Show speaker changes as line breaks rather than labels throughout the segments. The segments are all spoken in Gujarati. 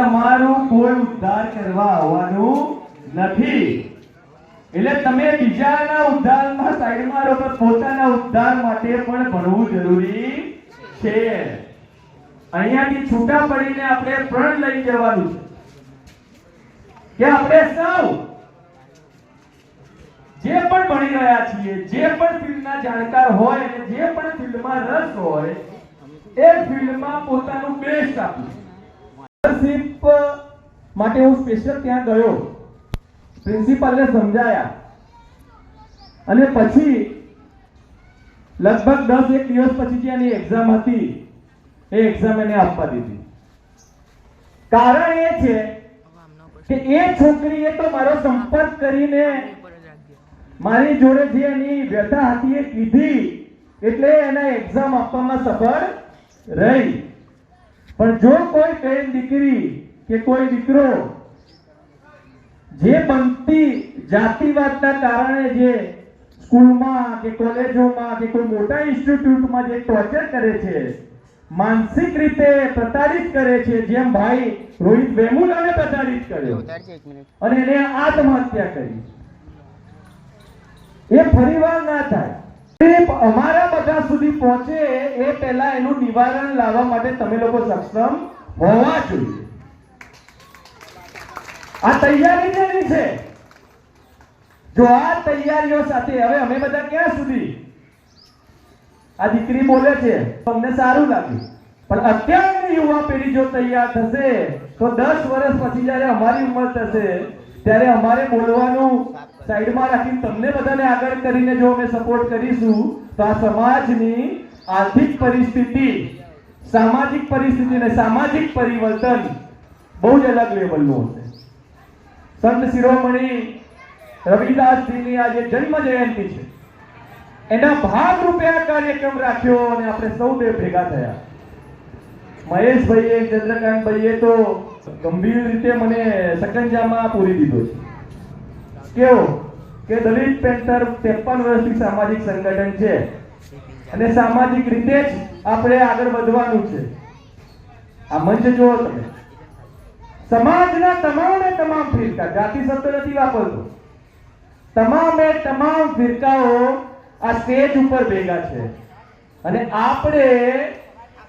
તમારું કોઈ ઉદ્ધાર કરવા આવવાનું નથી. એટલે તમે બીજાના ઉદ્ધારમાં, સાઈડમાં રહો પોતાના ઉદ્ધાર માટે પણ ભણવું જરૂરી છે. અહીંયાથી છૂટા પડીને આપણે પ્રણ લઈ જવાનું છે. કે આપણે સૌ જે પણ ભણી રહ્યા છીએ, જે પણ ફિલ્ડના જાણકાર હોય જે પણ ફિલ્ડમાં રસ હોય, એ ફિલ્ડમાં પોતાનું બેસ્ટ આપવું સ્કોલરશિપ માટે હું સ્પેશિયલ ત્યાં ગયો? પ્રિન્સિપાલને સમજાયા. અને પછી લગભગ દસ એક દિવસ પછી જે એની એક્ઝામ હતી, એ એક્ઝામ એને આપવા દીધી. કારણ એ છે કે એ છોકરીએ તો મારો સંપર્ક કરીને મારી જોડે જે એની વ્યથા હતી એ કીધી, એટલે એના એક્ઝામ આપવામાં સફળ રહી. પણ જો કોઈ બેન દીકરી કે કોઈ દીકરો, જે બનતી જાતિવાદના કારણે જે સ્કૂલમાં કે કોલેજોમાં કે કોઈ મોટા ઇન્સ્ટિટ્યૂટમાં જે ટોર્ચર કરે છે, માનસિક રીતે પ્રતાડિત કરે છે, જેમ ભાઈ રોહિત વેમુલાને પ્રતાડિત કર્યો અને એને આત્મહત્યા કરી. એ ફરીવાર ના થાય. અમારા બધા સુધી પહોંચે એ પહેલા એનું નિવારણ લાવવા માટે તમે લોકો સક્ષમ હોવા જોઈએ. આ તૈયારી જેની છે? જો આ તૈયારીઓ સાથે હવે અમે બધા ક્યાં સુધી? આ દીકરી બોલે છે તો અમને સારું લાગ્યું પણ અત્યારની યુવા પેઢી જો તૈયાર થશે, તો દસ વર્ષ પછી જ્યારે અમારી ઉંમર થશે, ત્યારે અમારે બોલવાનું સાઈડમાં રાખી તમને બધાને આગળ કરીને જો અમે સપોર્ટ કરીશું, તો આ સમાજની આર્થિક પરિસ્થિતિ, સામાજિક પરિસ્થિતિ અને સામાજિક પરિવર્તન બહુ જ અલગ લેવલનું હશે. સંત શિરોમણી રવિદાસજીની આજે જન્મ જયંતિ છે, એના ભાગ રૂપે આ કાર્યક્રમ રાખ્યો અને આપણે સૌ બે ભેગા થયા. મહેશભાઈએ, ચંદ્રકાંતભાઈએ તો ગંભીર રીતે મને સકંજામાં પૂરી દીધો છે. કેવો? કે દલિત પેન્ટર ત્રેપન વર્ષથી સામાજિક સંગઠન છે. અને સામાજિક રીતે જ આપણે આગળ વધવાનું છે. આ મંચ જુઓ તમે. સમાજના તમામે તમામ ફિરકા, જાતિ શબ્દ નથી વાપરતો. તમામે તમામ ફિરકાઓ આ સ્ટેજ ઉપર ભેગા છે. અને આપણે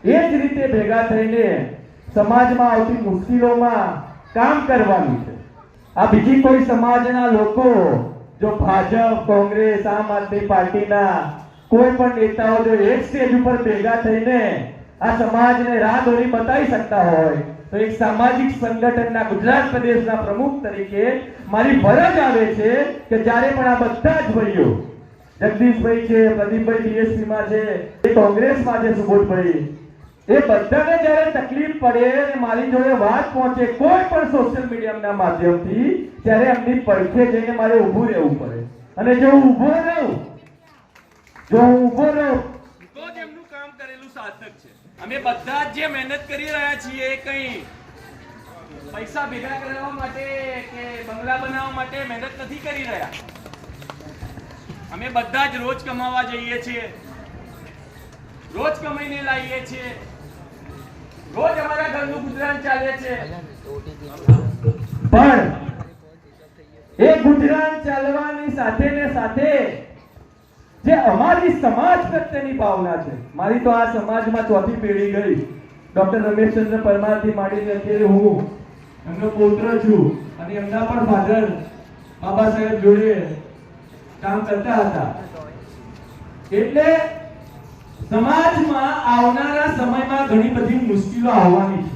એ જ રીતે ભેગા થઈને સમાજમાં આવતી મુશ્કેલીઓમાં કામ કરવાનું છે. આ બીજી કોઈ સમાજના લોકો જો ભાજપ, કોંગ્રેસ, આમ આદમી પાર્ટીના કોઈ પણ નેતાઓ જો એક સ્ટેજ ઉપર ભેગા થઈને આ સમાજને રાહ દોરી બતાવી શકતા હોય, તો એક સામાજિક સંગઠનના ગુજરાત પ્રદેશના પ્રમુખ તરીકે મારી ફરજ આવે છે કે જ્યારે પણ આ બધા જ ભાઈઓ, જગદીશભાઈ છે, પ્રદીપભાઈ બીએસપી માં છે કોંગ્રેસમાં છે, સુબોધભાઈ એ બધાને જ્યારે તકલીફ પડે અને મારી જોડે વાત પહોંચે, કોઈ પણ સોશિયલ મીડિયાના માધ્યમથી, ત્યારે એમની પડખે જઈને મારે ઊભું રહેવું પડે. અને જો હું ઊભો રહું, જો હું ઊભો રહું,
તો જ એમનું કામ કરેલું સાર્થક છે. અમે બધા જ મહેનત કરી રહ્યા છીએ એ કંઈ પૈસા ભેગા કરવા માટે કે બંગલા બનાવવા માટે મહેનત નથી કરી રહ્યા. અમે બધા જ રોજ કમાવા જઈએ છીએ. રોજ કમાઈને લાવીએ છીએ. રોજ અમારા ઘરનું ગુજરાન ચાલે છે.
પણ એ ગુજરાન ચાલવાની સાથે ને સાથે જે અમારી સમાજ પ્રત્યેની ભાવના છે, મારી તો આ સમાજમાં ચોથી પેઢી ગઈ. ડોક્ટર રમેશચંદ્ર પરમારથી માંડીને અત્યારે હું, એમનો પુત્ર છું અને એમના પણ ફાધર બાબા સાહેબ જોડે કામ કરતા હતા. એટલે સમાજમાં આવનારા સમયમાં ઘણી બધી મુશ્કેલીઓ આવવાની